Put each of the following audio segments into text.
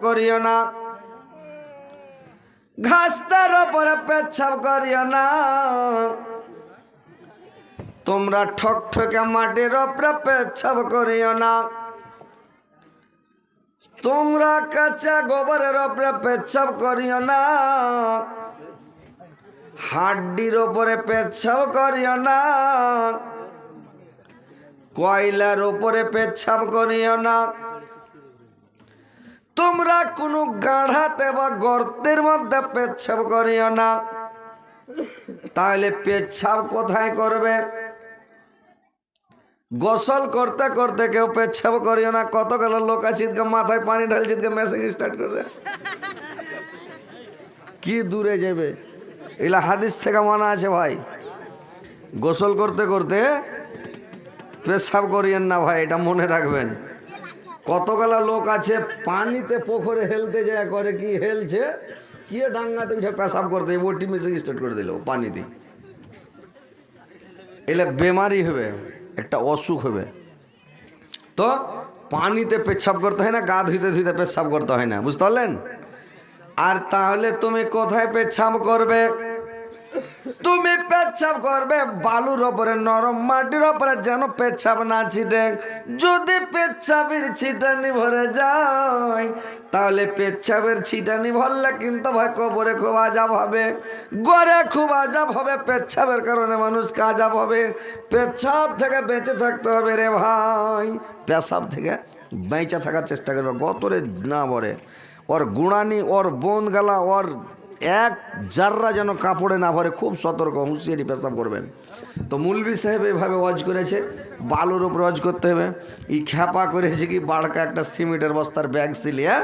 করিও না। ঘাসতার ওপরে পেচ্ছাপ করিও না। তোমরা ঠক ঠকে মাটির ওপরে পেচ্ছাপ করিও না। তোমরা কাঁচা গোবরের ওপরে পেচ্ছাপ করিও না। হাড্ডির ওপরে পেচ্ছাপ করিও না। কয়লার ওপরে পেচ্ছাপ করিও না। তোমরা কোনো গাঢ়াতে বা গর্তের মধ্যে পেচ্ছাপ করিও না। তাহলে পেচ্ছাপ কোথায় করবে? গোসল করতে করতে কেউ পেচ্ছাপ করিও না। কত গেল লোক আছে মাথায় পানি ঢালছে ইদকে মেসেজ স্টার্ট করে। কি দূরে যাবে? এগুলা হাদিস থেকে মানা আছে ভাই। গোসল করতে করতে পেশাব করিয়েন না ভাই, এটা মনে রাখবেন। কতগুলা লোক আছে, পানিতে পোখরে হেলতে যায়, করে কি হেলছে? কি ডাঙ্গাতে উঠে পেশাব করতে? ওটি মেশিন স্টার্ট করে দিল পানিতে এলে বেমারি হবে, একটা অসুখ হবে। তো পানিতে পেচ্ছাপ করতে হয় না, গা ধুইতে ধুইতে পেচ্ছাপ করতে হয় না, বুঝতে পারলেন? আর তাহলে তুমি কোথায় পেচ্ছাপ করবে? তুমি পেচ্ছাপ করবে, বালুর ওপরে, নরম মাটির ওপরে যেন পেচ্ছাপ না ছিটে। যদি পেচ্ছাপের ছিটানি ভরে যায়, তাহলে পেচ্ছাপের ছিটানি ভরলে কিন্তু ভাই কবরে খুব আজাব হবে। গড়ে খুব আজাব হবে, পেচ্ছাপের কারণে মানুষকে আজাব হবে। পেচ্ছাপ থেকে বেঁচে থাকতে হবে রে ভাই। পেশাব থেকে বেঁচে থাকার চেষ্টা করবে, গতরে না বরে ওর গুণানি, ওর বোন গালা, ওর এক জাররা যেন কাপড়ে না ভরে খুব সতর্ক, হুঁশিয়ারি পেশাব করবেন। তো মুলবি সাহেব এভাবে ওয়াজ করেছে, বালুর উপর ওয়াজ করতে হবে। ই খ্যাপা করেছে কি, বাড়কা একটা সিমেন্টের বস্তার ব্যাগ সিলিয়া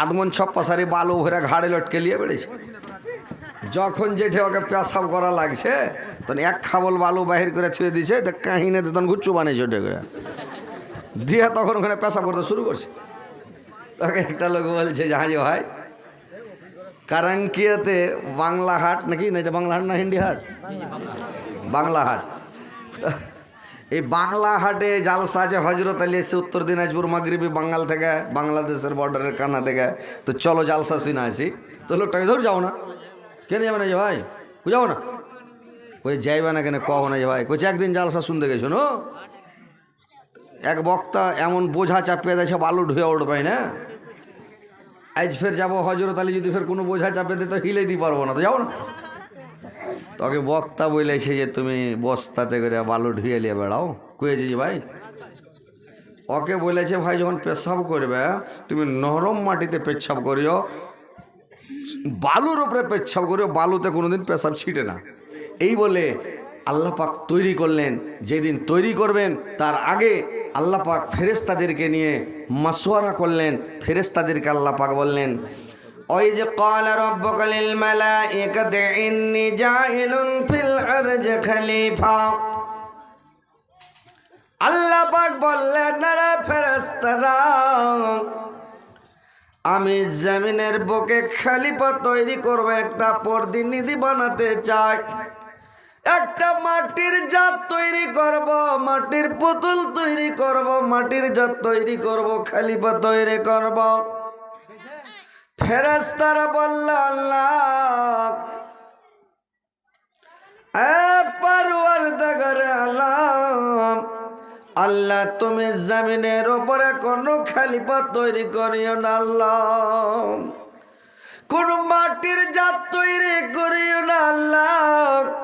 আদমন ছপ্পা সারি বালু ভরে ঘাড়ে লটকে নিয়ে বেড়েছে। যখন যেঠে ওকে পেশাব করা লাগছে, তখন এক খাবল বালু বাহির করে ছুঁয়ে দিছে তো কাহিনে তখন গুচ্ছু বানিয়েছে ওটা করে। দিয়ে তখন ওখানে পেশাব করতে শুরু করছে। তাকে একটা লোক বলছে, জাহাজি ভাই কারাঙ্কিয়াতে বাংলা হাট নাকি? না, এটা বাংলা হাট না হিন্দি হাট? বাংলা হাট। এই বাংলা হাটে জালসা আছে হজরত আলী এসে উত্তর দিনাজপুর মাগরিবি বাঙাল থেকে, বাংলাদেশের বর্ডারের কানা থেকে। তো চলো জালসা শুনে আসি। তো লোকটাকে ধর, যাও না। কেন যাবে না যে ভাই? যাও না? কই যাইবে না কেন? কহ না যে ভাই? কইছে, একদিন জালসা শুনতে গেছো, না? এক বক্তা এমন বোঝা চাপিয়ে সব আলু ঢুয়ে উঠবে, না? আজ ফের যাব হজরত আলী, যদি ফের কোনো বোঝা চাপে দিতে হিলে দিতে পারব না, তো যাও না। তোকে বক্তা বলেছে যে, তুমি বস্তাতে করে বালু ঢুয়ে নিয়ে বেড়াও। কয়েছে যে ভাই? ওকে বলেছে, ভাই, যখন পেশাব করবে, তুমি নরম মাটিতে পেচ্ছাপ করিও, বালুর উপরে পেচ্ছাপ করিও, বালুতে কোনোদিন পেশাব ছিটে না। এই বলে আল্লাহ পাক তৈরি করলেন যেদিন তৈরি করবেন তার আগে আল্লাহ পাক ফেরেস্তাদেরকে নিয়ে মাসোয়ারা করলেন ফেরেস্তাদেরকে আল্লাহ পাক বললেন ওই যে قال ربك للملائكة إني جاعل في الأرض খলিফা আল্লাহ পাক বললেন না রে ফেরেস্তারা আমি জমিনের বুকে খালিফা তৈরি করব একটা পরদিনিধি বানাতে চাই একটা মাটির জাত তৈরি করব, মাটির পুতুল তৈরি করব, মাটির জাত তৈরি করব, খালিফা তৈরি করব। ফেরেস্তারা বলল, আল্লাহ আল্লাহ, তুমি জমিনের ওপরে কোনো খালিফা তৈরি করিও না, আল্লাহ। কোন মাটির জাত তৈরি করিও না, আল্লাহ।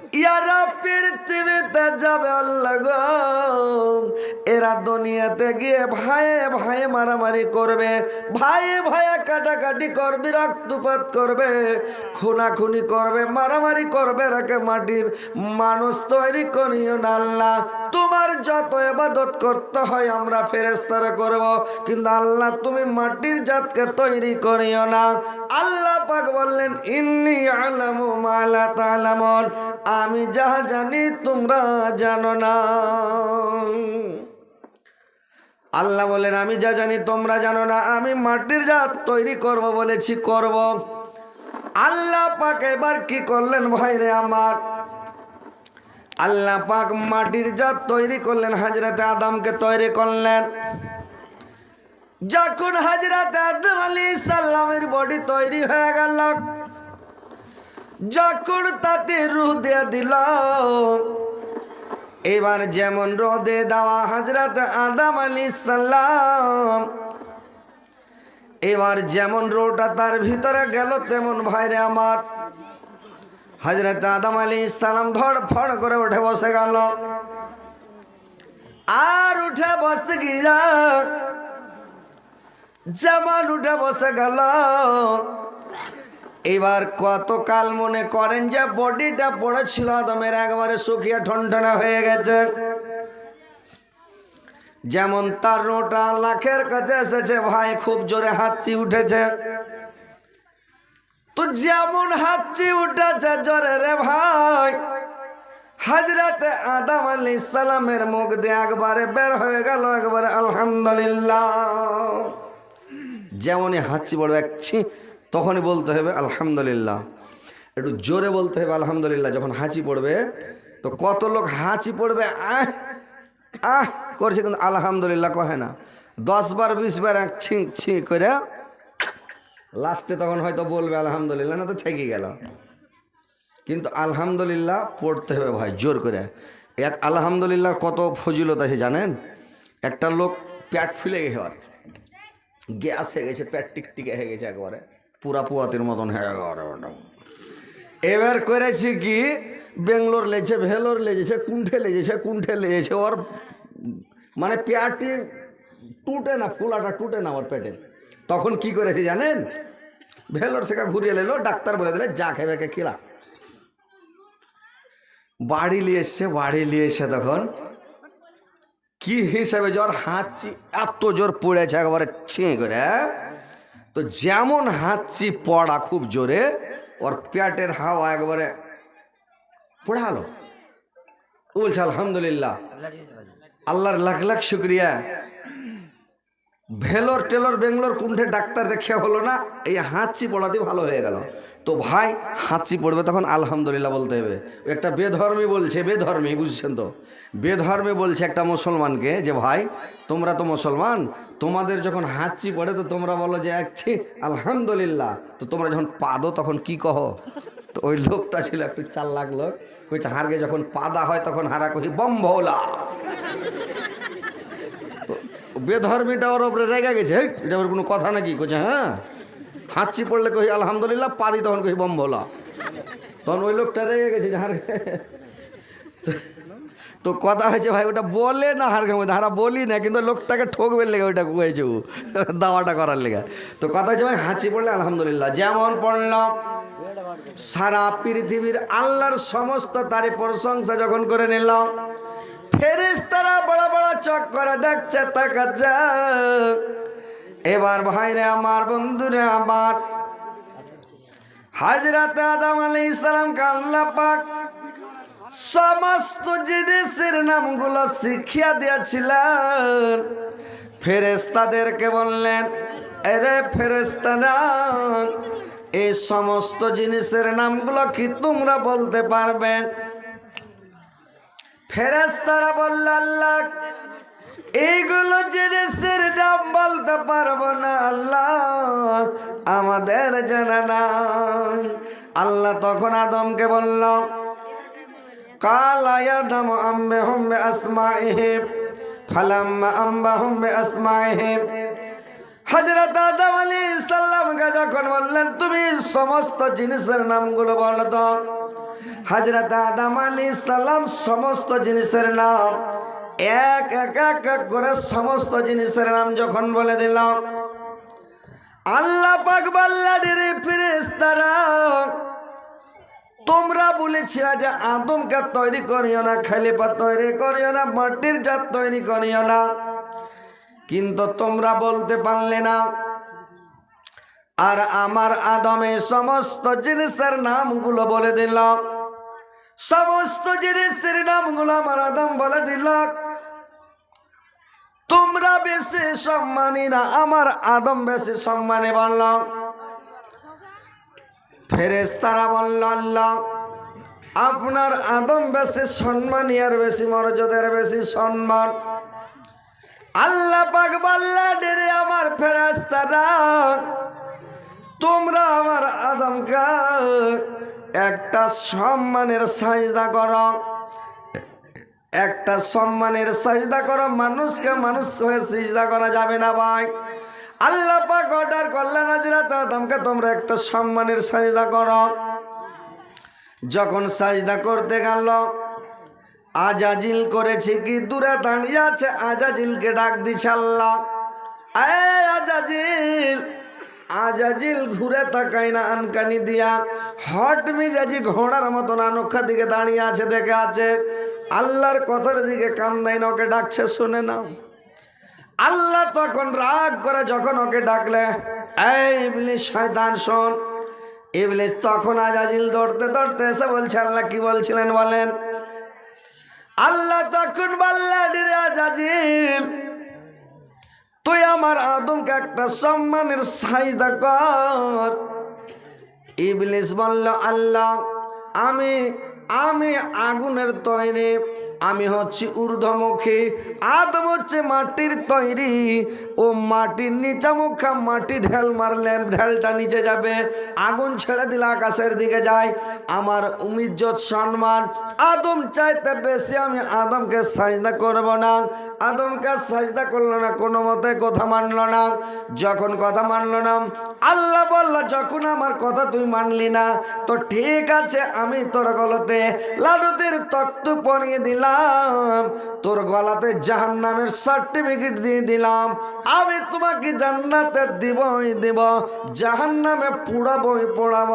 ইয়ারা পৃথিবীতে যাবে আল্লাহ এরা দুনিয়াতে গিয়ে ভাইয়ে ভাইয়ে মারামারি করবে, ভাইয়ে ভাইয়ে কাটাকাটি করবে, রক্তপাত করবে, খুনাখুনি করবে, মারামারি করবে রাকে মাটির মানুষ তৈরি করিও না আল্লাহ। তোমার যত এবাদত করতে হয় আমরা ফেরেস্তারা করব, কিন্তু আল্লাহ তুমি মাটির জাতকে তৈরি করিও না। আল্লাহ পাক বললেন, ইন্নি আলামু মালা তালামন। আমি যাহা জানি তোমরা জানো না। আল্লাহ বলেন, আমি যা জানি তোমরা জানো না, আমি মাটির জাত তৈরি করব বলেছি, করব। আল্লাহ পাক এবার কি করলেন ভাইরে আমার? আল্লাহ পাক মাটির জাত তৈরি করলেন, হাজরাতে আদমকে তৈরি করলেন। যখন হাজরাত আদম আলী সাল্লামের বডি তৈরি হয়ে গেল যখন তাতে রুহ দিয়ে দিল এবার যেমন রোদে দেওয়া হাজরাত আদম আলী সাল্লাম এবার যেমন রোটা তার ভিতরে গেল, তেমন ভাইরে আমার। হজরত আদম আলী সালাম ধড় ফড় করে উঠে বসে গেল। আর উঠে বসে গিয়া, যেমন উঠে বসে গেল এবার কতকাল মনে করেন যে বডিটা পড়েছিল আদমের, একবারে শুকিয়ে ঠনঠনা হয়ে গেছে। যেমন তার রোটা লাখের কাছে এসেছে, ভাই খুব জোরে হাঁচি উঠেছে। তো যেমন হাঁচি উঠেছে জোরে রে ভাই, হাজরাতে আদাম আলী সালামের মুখ দিয়ে একবারে বের হয়ে গেল, একবারে আলহামদুলিল্লাহ। যেমনই হাঁচি বড় এক তখনই বলতে হবে আলহামদুলিল্লাহ। একটু জোরে বলতে হবে আলহামদুলিল্লাহ, যখন হাঁচি পড়বে, তো কত লোক হাঁচি পড়বে, আহ আহ, করছে কিন্তু আলহামদুলিল্লাহ কহে না। দশ বার, বিশ বার এক ছি ছি করে লাস্টে তখন হয়তো বলবে আলহামদুলিল্লাহ, না তো থেকে গেল। কিন্তু আলহামদুলিল্লাহ পড়তে হবে ভাই, জোর করে। এক আলহামদুলিল্লাহ কত ফজিলত আছে জানেন? একটা লোক প্যাট ফুলে গেছে আর গ্যাস হয়ে গেছে প্যাট টিকটিকে হয়ে গেছে একবারে। পুরা পুয়াতির মতন হয়ে এবার করেছি কি, বেঙ্গলোর লেগেছে, ভেলোর লেগেছে, কুণ্ঠে লেগেছে কুণ্ঠে লেগেছে, ওর মানে পেয়াটি টুটে না, ফুলাটা টুটে না ওর পেটে। তখন কি করেছে জানেন? ভেলোর থেকে ঘুরিয়ে এলো ডাক্তার বলে দিলে, যা খেবে কে খিলা। বাড়ি নিয়ে এসছে, বাড়ি নিয়ে এসে তখন কি হিসাবে জ্বর হাঁচি এত জোর পড়েছে, একবারে ছিঁ করে হ্যাঁ? তো যেমন হাঁচি পড়া খুব জোরে, ওর প্যাটের হাওয়া একবারে পড়ালো। ও বলছে, আলহামদুলিল্লাহ। আল্লাহর লাখ লাখ শুক্রিয়া। ভেলোর টেলোর বেঙ্গলোর কুণ্ঠে ডাক্তার দেখিয়া হলো না, এই হাঁচি পড়াতে ভালো হয়ে গেল। তো ভাই, হাঁচি পড়বে তখন আলহামদুলিল্লাহ বলতে হবে। একটা বেধর্মী বলছে, বেধর্মী, বুঝছেন তো? বেধর্মী বলছে একটা মুসলমানকে যে, ভাই, তোমরা তো মুসলমান, তোমাদের যখন হাঁচি পড়ে তো তোমরা বলো যে একছি আলহামদুলিল্লাহ। তো তোমরা যখন পাদো তখন কি কহো? তো ওই লোকটা ছিল একটু চাল লাগল কইছে, হারগে যখন পাদা হয় তখন হারা কহি বম ভোলা বেধর্মীটা ওর ওপরে রেগে গেছে এটা ওর কোনো কথা নাকি? কইছে হ্যাঁ। হাঁচি পড়লে কহি আলহামদুলিল্লাহ পাদি তখন কহি বম ভোলা তখন ওই লোকটা রেগে গেছে যে হার তো কথা হয়েছে ভাই ওটা বলে না হার মধ্যে হারা বলি না কিন্তু লোকটাকে ঠকবে লেগে ওইটা কুয়েছে ও, দাওয়াটা করার লেগে। তো কথা হচ্ছে ভাই হাঁচি পড়লে আলহামদুলিল্লাহ যেমন পড়লাম সারা পৃথিবীর আল্লাহর সমস্ত তারই প্রশংসা যখন করে নিলাম ফেরেশতারা বড় বড় চক করে দেখছে, তাকাচ্ছে। এবার ভাইরে আমার বন্ধুরে আমার। হাজরাত আদম আলী ইসলামকে আল্লাহ পাক সমস্ত জিনিসের নামগুলো শিখিয়া দিয়েছিলেন। ফেরেস্তাদেরকে বললেন, এরে ফেরেস্তারা এই সমস্ত জিনিসের নামগুলো কি তোমরা বলতে পারবে? ফেরেস্তারা বলল, আল্লাহ, এইগুলো জিনিসের নাম বলতে পারব না, আল্লাহ, আমাদের জানা নাই। আল্লাহ তখন আদমকে বলল, কালা ইয়াদাম আম্বে হুম্বে আসমাইহিম, ফালাম্মা আম্বা হুম্বে আসমাইহিম। হজরত আদম আলী সাল্লামকে যখন বললেন, তুমি সমস্ত জিনিসের নামগুলো বলো তো। হজরত আদম আলী সাল্লাম সমস্ত জিনিসের নাম, এক এক এক এক করে সমস্ত জিনিসের নাম যখন বলে দিলাম আল্লাহ পাক বাল্লাডির ফিরিস্তারা তোমরা বলেছিলা যে আদমকে তৈরি করিও না খালিপা তৈরি করিও না, মাটির জাত তৈরি করিও না। কিন্তু তোমরা বলতে পারলে না। আর আমার আদমে সমস্ত জিনিসের নামগুলো বলে দিল। সমস্ত জিনিসের নামগুলো আমার আদম বলে দিল। তোমরা বেশি সম্মানী না, আমার আদম বেশি সম্মানে বলল। ফেরেস্তারা বলল, আল্লাহ, আপনার আদম বেশি সম্মানী আর বেশি মর্যাদার বেশি সম্মান। আল্লাহ পাক বললেন রে আমার ফেরাস্তারা, তোমরা আমার আদমকে একটা সম্মানের সাজদা করো। একটা সম্মানের সাজদা করো, মানুষকে মানুষ হয়ে সিজদা করা যাবে না ভাই। আল্লাহ পাক অর্ডার করলেন হাজরাত আদমকে তোমরা একটা সম্মানের সাজদা করো। যখন সাজদা করতে গেল আজাজিল করেছে কি দূরে দাঁড়িয়ে আছে আজাজিলকে ডাক দিছে আল্লাহ। আজাজিল আজাজিল ঘুরে তাকায় না আনকানি দিয়া। হট মিজাজি ঘোড়ার মতন আনক্ষা দিকে দাঁড়িয়ে আছে, দেখে আছে আল্লাহর কথার দিকে কান দেয় না, ওকে ডাকছে, শুনে নাও। আল্লাহ তখন রাগ করে যখন ওকে ডাকলে, এই শয়তান, শোন। ইবলিশ তখন আজাজিল দৌড়তে দৌড়তে এসে বলছে, আল্লাহ কি বলছিলেন বলেন? আল্লাহ তখন বললেন, রে আজাজিল, তুই আমার আদমকে একটা সম্মানের সাইদা কর। ইবলিস বলল, আল্লাহ, আমি আমি আগুনের তৈরি আমি হচ্ছি ঊর্ধ্বমুখী, আদম হচ্ছে মাটির তৈরি। ও মাটির নিচা মুখা মাটি ঢেল মারলে ঢেলটা নিচে যাবে, আগুন ছেড়ে দিলে আকাশের দিকে যায়। আমার উমিজ্জত সম্মান, আদম চাইতে বেশি আমি আদমকে সাজদা করব না। আদমকে সাজদা করল না, কোনো মতে কথা মানলো না। যখন কথা মানলো না, আল্লাহ বলল, যখন আমার কথা তুই মানলি না, তো ঠিক আছে, আমি তোর গলাতে লাডুদের তত্ত্ব পরিয়ে দিলাম। তোর গলাতে জাহান নামের সার্টিফিকেট দিয়ে দিলাম, আমি তোমাকে জান্নাতে দিবই দিব জাহান নামে পোড়াবই পোড়াব।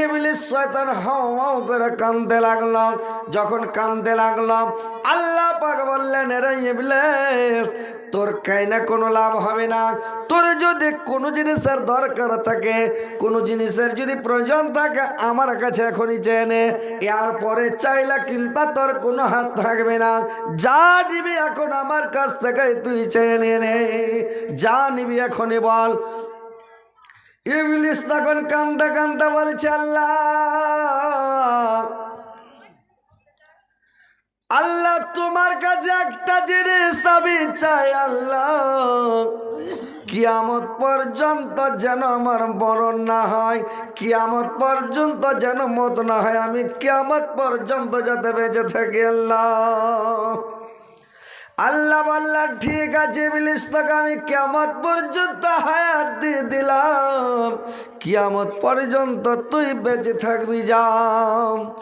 ইবলিস শয়তান হাও হাও করে কাঁদতে লাগলাম যখন কাঁদতে লাগলাম আল্লাহ পাক বললেন রে ইবলিস তোর কাইনা কোনো লাভ হবে না। তোর যদি কোনো জিনিসের দরকার থাকে, কোনো জিনিসের যদি প্রয়োজন থাকে, আমার কাছে এখনই চেয়ে নে। এরপরে চাইলে কিন্তু তোর কোনো হাত থাকবে না। যা নিবি এখন আমার কাছ থেকে তুই চেয়ে নে নে। যা নিবি এখনই বল। ইবলিস তখন কান্দা কান্দা বলছে, আল্লাহ আল্লাহ তোমার কাছে একটা জিনিস আমি চাই, আল্লাহ। কিয়ামত পর্যন্ত যেন আমার বরণ না হয়, কিয়ামত পর্যন্ত যেন মত না হয়, আমি কিয়ামত পর্যন্ত যাতে বেঁচে থাকি, আল্লাহ। আল্লাহ আল্লাহ ঠিক আছে বিলিস তোকে আমি কিয়ামত পর্যন্ত হায়াত দিয়ে দিলাম। কিয়ামত পর্যন্ত তুই বেঁচে থাকবি, যাও।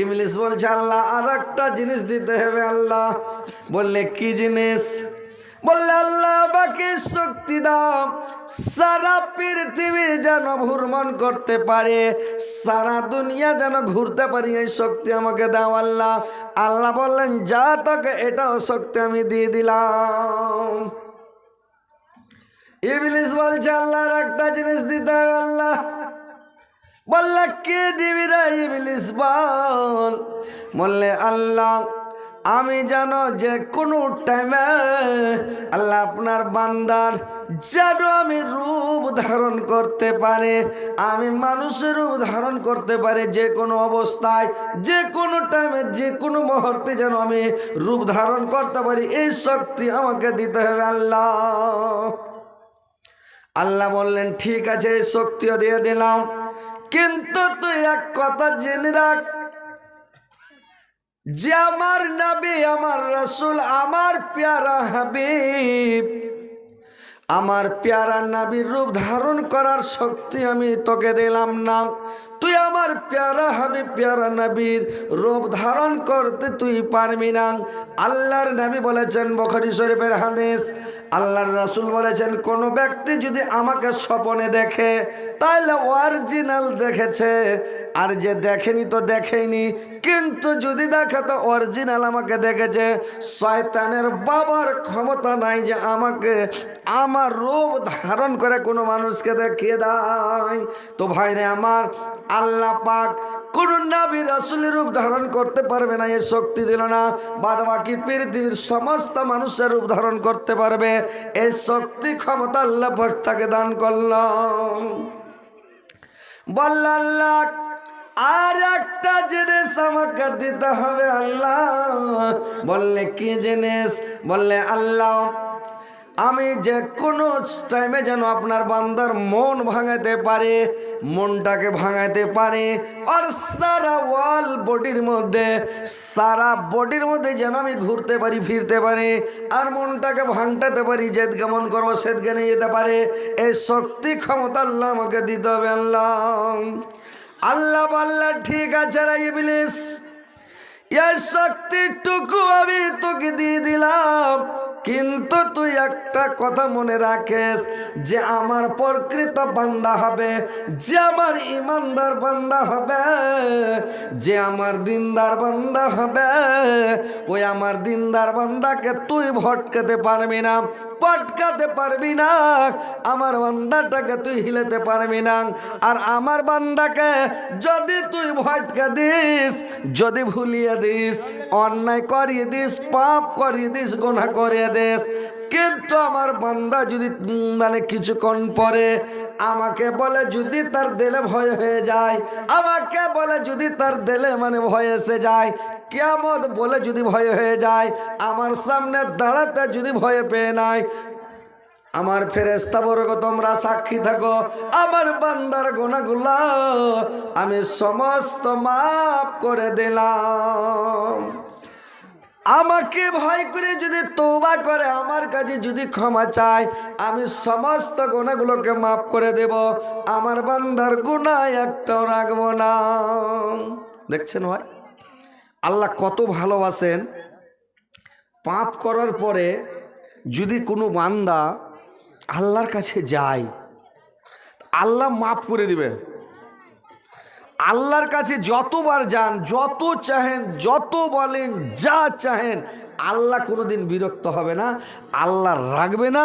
ইংলিশ বলছে, আল্লাহ আর একটা জিনিস দিতে হবে, আল্লাহ। বললে, কি জিনিস? বললে আল্লাহ বাকি শক্তি দাও। সারা পৃথিবী যেন ভ্রমণ করতে পারে, সারা দুনিয়া যেন ঘুরতে পারি, এই শক্তি আমাকে দাও আল্লাহ। আল্লাহ বললেন, যা তোকে, এটাও শক্তি আমি দিয়ে দিলাম। ইবলিস বলছে, আল্লাহর একটা জিনিস দিতে হবে আল্লাহ। বললে, কে দিবি রে ইবলিস বল? বললে, আল্লাহ, আমি জানো যে কোনো টাইমে আল্লাহ আপনার বান্দার যেন আমি রূপ ধারণ করতে পারে, আমি মানুষের রূপ ধারণ করতে পারে, যে কোনো অবস্থায়, যে কোনো টাইমে যে কোনো মুহূর্তে যেন আমি রূপ ধারণ করতে পারি, এই শক্তি আমাকে দিতে হবে আল্লাহ। আল্লাহ বললেন, ঠিক আছে, এই শক্তিও দিয়ে দিলাম। কিন্তু তুই এক কথা জেনে রাখ যে আমার নবী, আমার রসুল, আমার প্যারা হাবিব। আমার প্যারা নাবির রূপ ধারণ করার শক্তি আমি তোকে দিলাম না। তুই আমার প্যারা হাবি প্যারা নবীর রূপ ধারণ করতে তুই পারবি না। আল্লাহর নবী বলেছেন বখরি শরীফের হাদিস, আল্লাহর রাসূল বলেছেন, কোন ব্যক্তি যদি আমাকে স্বপনে দেখে তাহলে অরিজিনাল দেখেছে। আর যে দেখেনি তো দেখেনি কিন্তু যদি দেখে, তো অরিজিনাল আমাকে দেখেছে। শয়তানের বাবার ক্ষমতা নাই যে আমাকে আমার রূপ ধারণ করে কোনো মানুষকে দেখিয়ে দেয়। তো ভাইরে আমার আল্লাহ পাক কোন নাবি রাসুলের রূপ ধারণ করতে পারবে না, এ শক্তি দিল না। বাদ বাকি পৃথিবীর সমস্ত মানুষের রূপ ধারণ করতে পারবে। এই শক্তি ক্ষমতা আল্লাহ পাক তাকে দান করলাম বলল, আল্লাহ আর একটা জিনিস আমাকে দিতে হবে আল্লাহ। বললে, কি জিনিস? বললে, আল্লাহ, আমি যে কোনো টাইমে যেন আপনার বান্দার মন ভাঙাতে পারে, মনটাকে ভাঙাতে পারে, আর সারা ওয়াল বডির মধ্যে, সারা বডির মধ্যে যেন আমি ঘুরতে পারি, ফিরতে পারি, আর মনটাকে ভাঙটাতে পারি যে কেমন করব সেদিকে নিয়ে যেতে পারে, এই শক্তি ক্ষমতা আল্লাহ আমাকে দিতে হবে, আল্লাহ। আল্লাহ আল্লাহ ঠিক আছে রা ইবলিস এই শক্তিটুকু আমি তোকে দিয়ে দিলাম। কিন্তু তুই একটা কথা মনে রাখিস যে আমার প্রকৃত বান্দা হবে, যে আমার ইমানদার বান্দা হবে, যে আমার দিনদার বান্দা হবে, ওই আমার দিনদার বান্দাকে তুই ভটকাতে পারবি না, পটকাতে পারবি না, আমার বান্দাটাকে তুই হিলেতে পারবি না। আর আমার বান্দাকে যদি তুই ভটকা দিস, যদি ভুলিয়ে দিস, অন্যায় করিয়ে দিস, পাপ করিয়ে দিস গোনা করিয়ে দিস কিন্তু আমার বান্দা যদি মানে কিছুক্ষণ পরে আমাকে বলে যদি তার দিলে ভয় হয়ে যায়, আমাকে বলে যদি তার দিলে মানে ভয় এসে যায় কেমন বলে যদি ভয় হয়ে যায়, আমার সামনে দাঁড়াতে যদি ভয় পেয়ে নাই, আমার ফেরেস্তা বর্গ তোমরা সাক্ষী থাকো, আমার বান্দার গোনাগুলা আমি সমস্ত মাফ করে দিলাম। আমাকে ভয় করে যদি তোবা করে, আমার কাছে যদি ক্ষমা চায়, আমি সমস্ত গোনাগুলোকে মাফ করে দেব। আমার বান্দার গুণা একটাও রাখব না। দেখছেন ভাই? আল্লাহ কত ভালোবাসেন। পাপ করার পরে যদি কোনো বান্দা আল্লাহর কাছে যায়, আল্লাহ মাফ করে দিবে আল্লাহর কাছে যতবার যান, যত চাহেন, যত বলেন, যা চাহেন, আল্লাহ কোনোদিন বিরক্ত হবে না, আল্লাহ রাখবে না,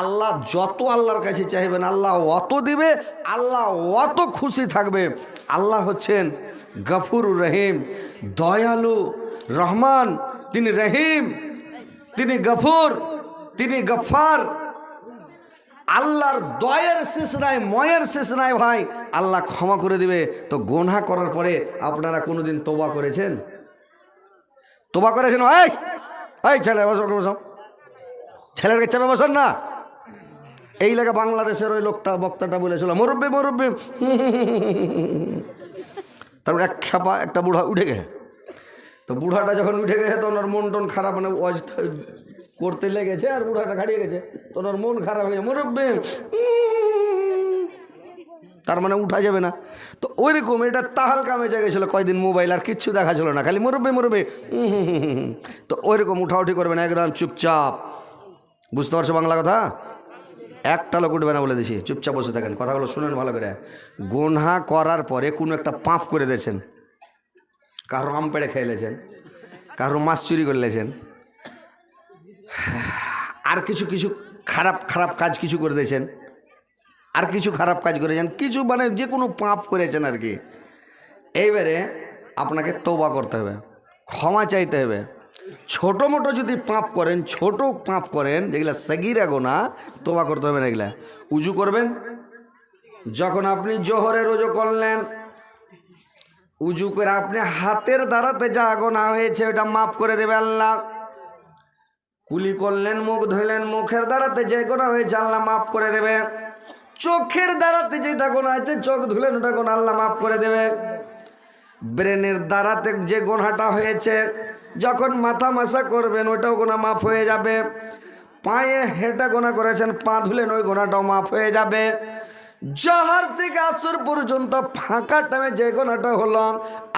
আল্লাহ যত আল্লাহর কাছে চাইবেন, আল্লাহ অত দিবে, আল্লাহ অত খুশি থাকবে। আল্লাহ হচ্ছেন গফুর রহিম, দয়ালু, রহমান, তিনি রহিম, তিনি গফুর, তিনি গফার আল্লাহর দয়ের শেষ নাই, ময়ের শেষ নাই ভাই। আল্লাহ ক্ষমা করে দিবে। তো গোনা করার পরে আপনারা কোনোদিন তোবা করেছেন? তোবা করেছেন ভাই? এই ছেলে, বসো বসো। ছেলের চাপে বসেন না। এই লাগে বাংলাদেশের ওই লোকটা, বক্তাটা বলেছিল, মুরব্বী মুরব্বী। তারপরে এক খেপা একটা বুড়া উঠে গেছে। তো বুড়াটা যখন উঠে গেছে, তখন ওর মন টন খারাপ মানে করতে লেগেছে আর বুড়াটা খাড়িয়ে গেছে। ওর মন খারাপ হয়ে মুরব্বী তার মানে উঠা যাবে না। তো ওই রকম এটা তাহাল কামে গেছিল, কয়দিন মোবাইল আর কিচ্ছু দেখা ছিল না। খালি মুরব্বী মুরব্বী। তো ওইরকম উঠাউঠি করবে না, একদম চুপচাপ। বুঝতে পারছ বাংলা কথা? একটা লোক উঠবে না বলে দিছি। চুপচাপ বসে থাকেন। কথাগুলো শুনেন ভালো করে। গোনহা করার পরে কোনো একটা পাপ করে দিয়েছেন। কারও আম পেড়ে খেয়ে কারও মাছ চুরি করে লেছেন। আর কিছু কিছু খারাপ খারাপ কাজ কিছু করে দিয়েছেন। আর কিছু খারাপ কাজ করেছেন কিছু মানে যে কোনো পাপ করেছেন আর কি। এইবারে আপনাকে তোবা করতে হবে। ক্ষমা চাইতে হবে। ছোট মোটো যদি পাপ করেন, ছোট পাপ করেন, যেগুলা সেগিরা গোনা তোবা করতে হবে না এগুলা। উজু করবেন। যখন আপনি জোহরের রোজো করলেন, উজু করে আপনি হাতের দ্বারাতে যা গোনা হয়েছে, ওটা মাফ করে দেবে আল্লাহ। কুলি করলেন, মুখ ধুইলেন মুখের দ্বারাতে যে গোনা হয়েছে আল্লাহ মাফ করে দেবে। চোখের দ্বারাতে যেটা গোনা আছে, চোখ ধুলেন ওটা গোনা আল্লাহ মাফ করে দেবে। ব্রেনের দ্বারাতে যে গোনাটা হয়েছে, যখন মাথা মাসা করবেন, ওটাও গোনা মাফ হয়ে যাবে। পায়ে হেঁটা গোনা করেছেন, পা ধুলেন, ওই গোনাটাও মাফ হয়ে যাবে। জহর থেকে আসর পর্যন্ত ফাঁকা টাইমে যে গোনাটা হলো,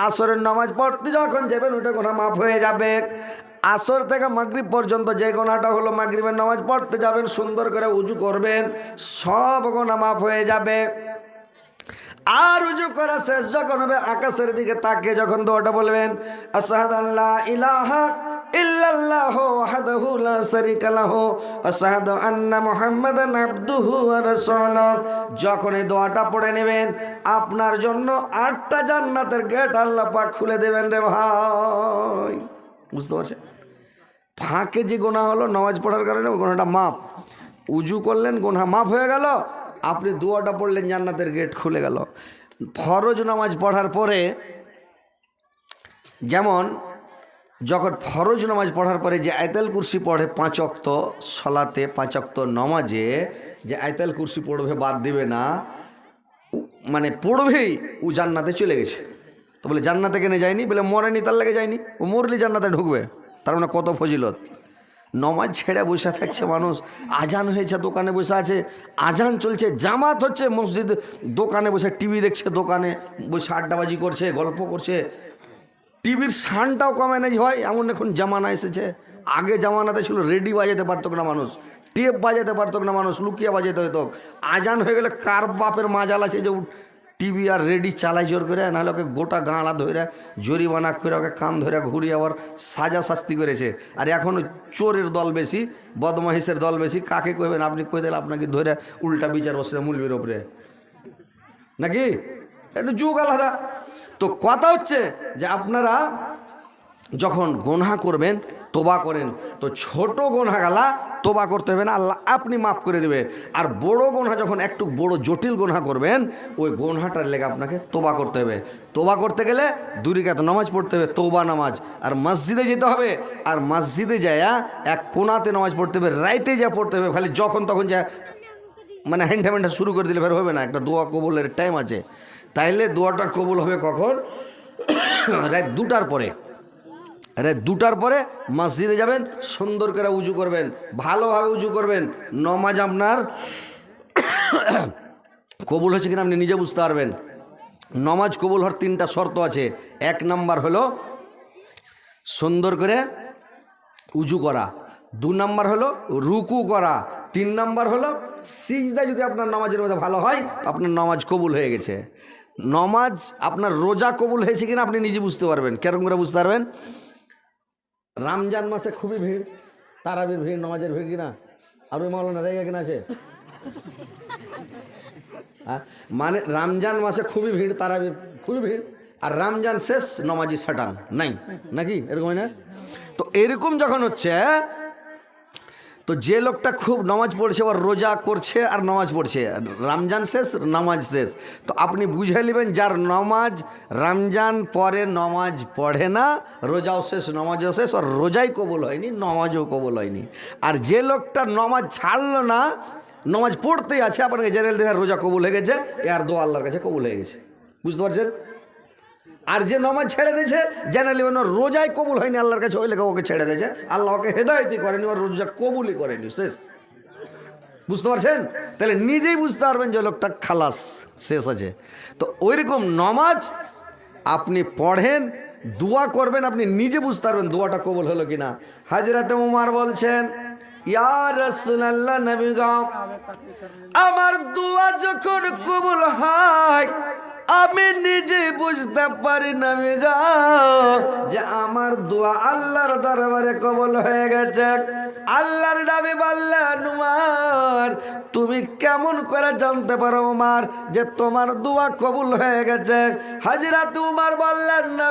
আসরের নামাজ পড়তে যখন যাবেন, ওটা গোনা মাফ হয়ে যাবে। আসর থেকে মাগরিব পর্যন্ত যে গোনাটা হলো মাগরিবের নামাজ পড়তে যাবেন, সুন্দর করে উজু করবেন, সব গোনা মাফ হয়ে যাবে। আর উজু করা শেষ যখন হবে, আকাশের দিকে তাকিয়ে যখন দোয়াটা বলবেন আসাদ আল্লাহ ইলাহা যখন এই দোয়াটা পড়ে নেবেন, আপনার জন্য আটটা জান্নাতের গেট আল্লাহ পাক খুলে দেবেন রে ভাই। বুঝতে পারছেন ফাঁকে যে গোনা হলো নামাজ পড়ার কারণে গোনাটা মাপ উজু করলেন, গোনা মাপ হয়ে গেল, আপনি দুয়াটা পড়লেন, জান্নাতের গেট খুলে গেল। ফরজ নামাজ পড়ার পরে, যেমন যখন ফরজ নামাজ পড়ার পরে যে আয়তাল কুরসি পড়ে পাঁচ অক্ত সলাতে, পাঁচ অক্ত নমাজে, যে আয়তাল কুরসি পড়বে বাদ দিবে না মানে পড়বেই, ও জান্নাতে চলে গেছে। তো বলে, জান্নাতে কেনে যায়নি বলে, মরেনি, তার লেগে যায়নি ও মরলি জান্নাতে ঢুকবে। তার মানে কত ফজিলত। নমাজ ছেড়ে বসে থাকছে মানুষ। আজান হয়েছে, দোকানে বসে আছে। আজান চলছে, জামাত হচ্ছে মসজিদ। দোকানে বসে টিভি দেখছে, দোকানে বসে আড্ডাবাজি করছে, গল্প করছে। টিভির সানটাও কমে ভাই এমন এখন জামানা এসেছে। আগে জামানাতে ছিল রেডি বাজাতে পারতো না মানুষ। টেপ বাজাতে পারতো না মানুষ। লুকিয়ে বাজাতে হতো। আজান হয়ে গেলে কার বাপের মাজাল আছে যে টিভি আর রেডি চালাই জোর করে, নাহলে ওকে গোটা গাঁড়া ধরে জরিমানা করে ওকে কান ধরে ঘুরিয়ে আবার সাজা শাস্তি করেছে। আর এখন চোরের দল বেশি বদমাহিসের দল বেশি, কাকে কইবেন? আপনি কই দিলে আপনাকে ধরে উল্টা বিচার বসে মূলবির ওপরে। নাকি? একটু যুগ আলাদা। তো কথা হচ্ছে যে আপনারা যখন গোনা করবেন তোবা করেন। তো ছোট গোনহা গালা তোবা করতে হবে না, আল্লাহ আপনি মাফ করে দেবে। আর বড় গোনহা যখন একটু বড় জটিল গোনহা করবেন, ওই গোনহাটার লেগে আপনাকে তোবা করতে হবে। তোবা করতে গেলে দুরিকাত নামাজ পড়তে হবে, তোবা নামাজ। আর মসজিদে যেতে হবে, আর মসজিদে যায়া এক কোনাতে নামাজ পড়তে হবে, রাইতে যা পড়তে হবে, খালি যখন তখন যা মানে হ্যান্ডা ম্যান্ডা শুরু করে দিলে ফের হবে না, একটা দোয়া কবলের টাইম আছে। তাইলে দোয়াটা কবুল হবে কখন? রাত দুটার পরে। রাত দুটার পরে মসজিদে যাবেন, সুন্দর করে উজু করবেন, ভালোভাবে উজু করবেন, নমাজ আপনার কবুল হচ্ছে কিনা আপনি নিজে বুঝতে পারবেন। নমাজ কবুল হওয়ার তিনটা শর্ত আছে। এক নাম্বার হলো সুন্দর করে উজু করা। দু নাম্বার হলো রুকু করা। তিন নাম্বার হলো সিজদা যদি আপনার নামাজের মধ্যে ভালো হয়, আপনার নামাজ কবুল হয়ে গেছে। নমাজ আপনার রোজা কবুল হয়েছে কিনা আপনি নিজে বুঝতে পারবেন। কেরকম করে বুঝতে পারবেন? রমজান মাসে খুবই ভিড়, তারাবির ভিড়, নমাজের ভিড় কিনা? আর ওই মাওলানা জায়গা কিনা আছে? মানে রামজান মাসে খুবই ভিড়, তারাবির খুবই ভিড়, আর রামজান শেষ, নমাজি সাটাং নাই? নাকি? এরকম না? তো এরকম যখন হচ্ছে তো যে লোকটা খুব নামাজ পড়ছে আর রোজা করছে আর নামাজ পড়ছে। রমজান শেষ, নামাজ শেষ। তো আপনি বুঝে নেবেন, যার নামাজ রমজান পরে নামাজ পড়ে না, রোজাও শেষ, নামাজও শেষ, আর রোজাই কবল হয়নি, নামাজও কবল হয়নি। আর যে লোকটা নামাজ ছাড়লো না, নামাজ পড়তেই আছে, আপনাকে জেনারেল দেখে রোজা কবুল হয়ে গেছে আর দো আল্লাহর কাছে কবুল হয়ে গেছে। বুঝতে পারছেন? আর যে নমাজ ছেড়ে দিয়েছে জেনারেলি ওনার রোজাই কবুল হয়নি, আল্লাহর কাছে, ওই লেখা ওকে ছেড়ে দিয়েছে। আল্লাহ ওকে হেদায়তই করেনি, ওর রোজা কবুলই করেনি, শেষ। বুঝতে পারছেন? তাহলে নিজেই বুঝতে পারবেন যে লোকটা খালাস, শেষ আছে। তো ওইরকম নমাজ আপনি পড়েন, দোয়া করবেন, আপনি নিজে বুঝতে পারবেন দোয়াটা কবুল হলো কিনা। হাজরাতে উমার বলছেন আমার দোয়া যখন কবুল হয় আমি নিজে বুঝতে পারি না মেঘা যে আমার দোয়া আল্লাহর দরবারে কবল হয়ে গেছে। আল্লাহর ডাবি বললেন উমার তুমি কেমন করে জানতে পারো উমার, যে তোমার দোয়া কবুল হয়ে গেছে? হাজরাত উমার বললেন না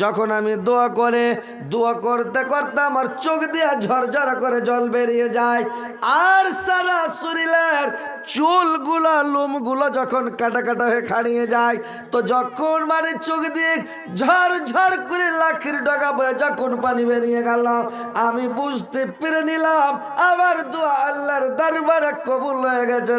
যখন আমি দোয়া করে, দোয়া করতে করতে আমার চোখ দিয়ে ঝরঝর করে জল বেরিয়ে যায়, আর সারা শরীরের চুলগুলো, লোমগুলো যখন কাটা হয়ে খাড়িয়ে যায়। তো যখন মানে চোখ দিয়ে ঝর ঝর করে লাখির ডগা বয়ে যখন পানি বেরিয়ে গেল, আমি বুঝতে পেরে নিলাম, আমার দোয়া আল্লাহর দরবারে কবুল হয়ে গেছে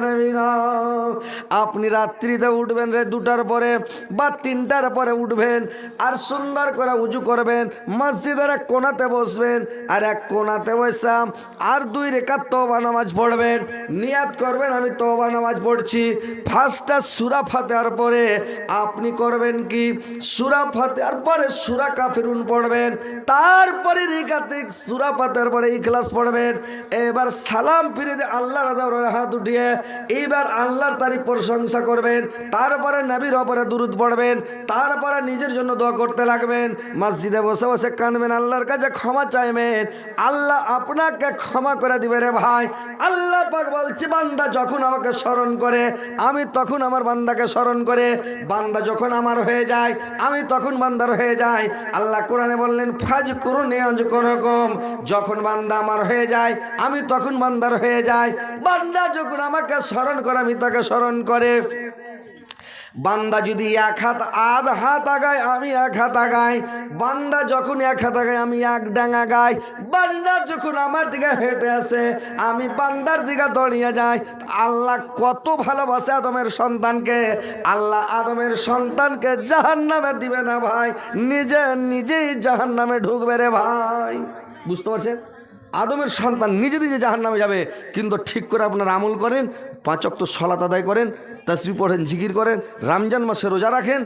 আপনি রাত্রিতে উঠবেন রে দুটার পরে বা তিনটার পরে উঠবেন আর সুন্দর করে উজু করবেন, মসজিদের এক কোনাতে বসবেন আর এক কোনাতে বসলাম আর দুই রেখা তোবা নামাজ পড়বেন। নিয়াত করবেন, আমি তোবা নামাজ পড়ছি। ফার্স্টটা সুরা ফাতেহার পরে আপনি করবেন কি? সুরা ফাতেহার পরে সুরা কাফিরুন পড়বেন, তারপরে রেখাতে সুরা ফাতেহার পরে ইখলাস পড়বেন। এবার সালাম ফিরে দিয়ে আল্লাহ রাদার হাত উঠিয়ে এইবার আল্লাহর তারিফ প্রশংসা করবেন, তারপরে নবীর অপরে দুরুদ পড়বেন, তারপরে নিজের জন্য দোয়া করতে লাগবেন। মসজিদে বসে বসে কানবেন, আল্লাহর কাছে ক্ষমা চাইবেন। আল্লাহ আপনাকে ক্ষমা করে দিবে রে ভাই। আল্লাহ পাক বলছে, বান্দা যখন আমাকে স্মরণ করে, আমি তখন আমার বান্দাকে স্মরণ করে, বান্দা যখন আমার হয়ে যায়, আমি তখন বান্দার হয়ে যাই। আল্লাহ কোরআনে বললেন ফাজ করুন কোনরকম যখন বান্দা আমার হয়ে যায়, আমি তখন বান্দার হয়ে যাই। বান্দা যখন আমাকে স্মরণ করে, আমি তাকে স্মরণ করে। বান্দা যদি এক হাত আধ হাত আগায়, আমি এক হাত আগাই। বান্দা যখন এক হাত আগায়, আমি এক ডাঙা গাই বান্দা যখন আমার দিকে হেঁটে আসে, আমি বান্দার দিকে দড়িয়ে যাই। আল্লাহ কত ভালোবাসে আদমের সন্তানকে। আল্লাহ আদমের সন্তানকে জাহান নামে দিবে না ভাই। নিজে নিজেই জাহান নামে ঢুকবে রে ভাই। বুঝতে পারছেন? আদমের সন্তান নিজে নিজে জাহান নামে যাবে, কিন্তু ঠিক করে আপনার আমল করেন পাঁচক তো সলাত আদায় করেন তসবি পড়েন, জিকির করেন, রমজান মাসে রোজা রাখেন